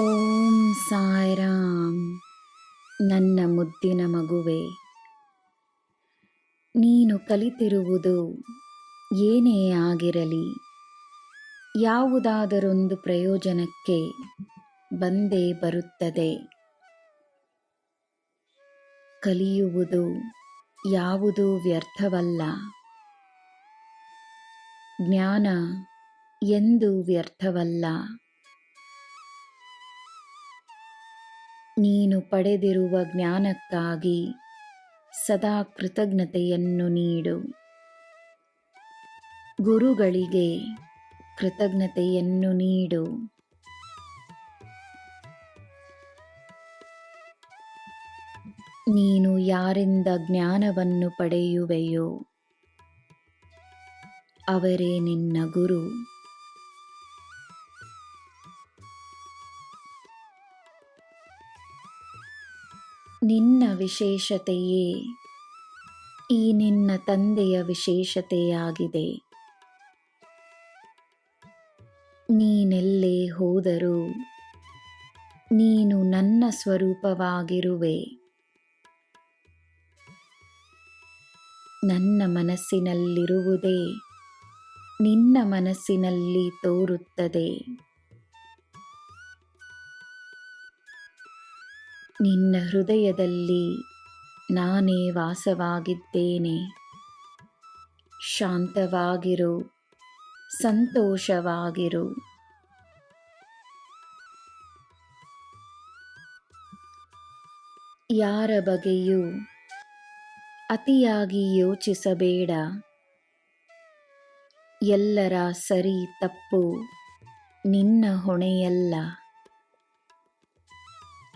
ಓಂ ಸಾಯಿರಾಮ್. ನನ್ನ ಮುದ್ದಿನ ಮಗುವೆ, ನೀನು ಕಲಿತಿರುವುದು ಏನೇ ಆಗಿರಲಿ, ಯಾವುದಾದರೊಂದು ಪ್ರಯೋಜನಕ್ಕೆ ಬಂದೇ ಬರುತ್ತದೆ. ಕಲಿಯುವುದು ಯಾವುದೂ ವ್ಯರ್ಥವಲ್ಲ. ಜ್ಞಾನ ಎಂದೂ ವ್ಯರ್ಥವಲ್ಲ. ನೀನು ಪಡೆದಿರುವ ಜ್ಞಾನಕ್ಕಾಗಿ ಸದಾ ಕೃತಜ್ಞತೆಯನ್ನು ನೀಡು. ಗುರುಗಳಿಗೆ ಕೃತಜ್ಞತೆಯನ್ನು ನೀಡು. ನೀನು ಯಾರಿಂದ ಜ್ಞಾನವನ್ನು ಪಡೆಯುವೆಯೋ ಅವರೇ ನಿನ್ನ ಗುರು. ನಿನ್ನ ವಿಶೇಷತೆಯೇ? ಈ ನಿನ್ನ ತಂದೆಯ ವಿಶೇಷತೆಯಾಗಿದೆ. ನೀನೆಲ್ಲೇ ಹೋದರೂ ನೀನು ನನ್ನ ಸ್ವರೂಪವಾಗಿರುವೆ. ನನ್ನ ಮನಸ್ಸಿನಲ್ಲಿರುವುದೇ ನಿನ್ನ ಮನಸ್ಸಿನಲ್ಲಿ ತೋರುತ್ತದೆ. ನಿನ್ನ ಹೃದಯದಲ್ಲಿ ನಾನೇ ವಾಸವಾಗಿದ್ದೇನೆ. ಶಾಂತವಾಗಿರು, ಸಂತೋಷವಾಗಿರು. ಯಾರ ಬಗೆಯೂ ಅತಿಯಾಗಿ ಯೋಚಿಸಬೇಡ. ಎಲ್ಲರ ಸರಿ ತಪ್ಪು ನಿನ್ನ ಹೊಣೆಯಲ್ಲ.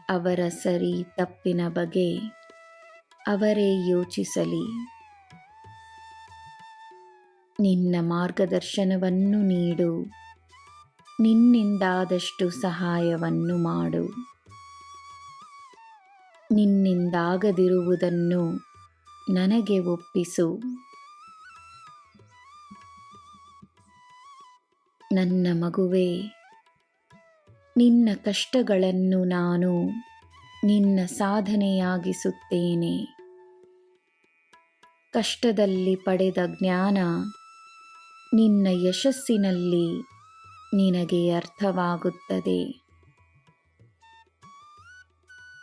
ಅವರ ಸರಿ ತಪ್ಪಿನ ಬಗ್ಗೆ ಅವರೇ ಯೋಚಿಸಲಿ. ನಿನ್ನ ಮಾರ್ಗದರ್ಶನವನ್ನು ನೀಡು. ನಿನ್ನಿಂದಾದಷ್ಟು ಸಹಾಯವನ್ನು ಮಾಡು. ನಿನ್ನಿಂದಾಗದಿರುವುದನ್ನು ನನಗೆ ಒಪ್ಪಿಸು. ನನ್ನ ಮಗುವೇ ನಿನ್ನ ಕಷ್ಟಗಳನ್ನು ನಾನು ನಿನ್ನ ಸಾಧನೆಯಾಗಿಸುತ್ತೇನೆ. ಕಷ್ಟದಲ್ಲಿ ಪಡೆದ ಜ್ಞಾನ ನಿನ್ನ ಯಶಸ್ಸಿನಲ್ಲಿ ನಿನಗೆ ಅರ್ಥವಾಗುತ್ತದೆ.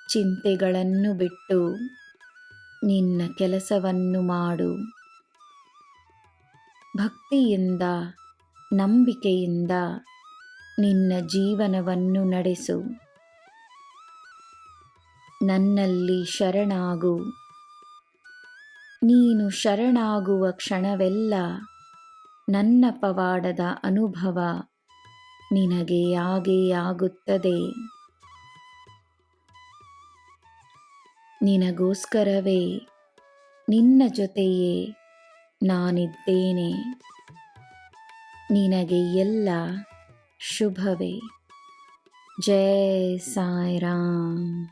ಚಿಂತೆಗಳನ್ನು ಬಿಟ್ಟು ನಿನ್ನ ಕೆಲಸವನ್ನು ಮಾಡು. ಭಕ್ತಿಯಿಂದ, ನಂಬಿಕೆಯಿಂದ ನಿನ್ನ ಜೀವನವನ್ನು ನಡೆಸು. ನನ್ನಲ್ಲಿ ಶರಣಾಗು. ನೀನು ಶರಣಾಗುವ ಕ್ಷಣವೆಲ್ಲ ನನ್ನ ಪವಾಡದ ಅನುಭವ ನಿನಗೆ ಯಾಗೇ ಆಗುತ್ತದೆ. ನಿನಗೋಸ್ಕರವೇ ನಿನ್ನ ಜೊತೆಯೇ ನಾನಿದ್ದೇನೆ. ನಿನಗೆ ಎಲ್ಲ शुभवे। जय साई राम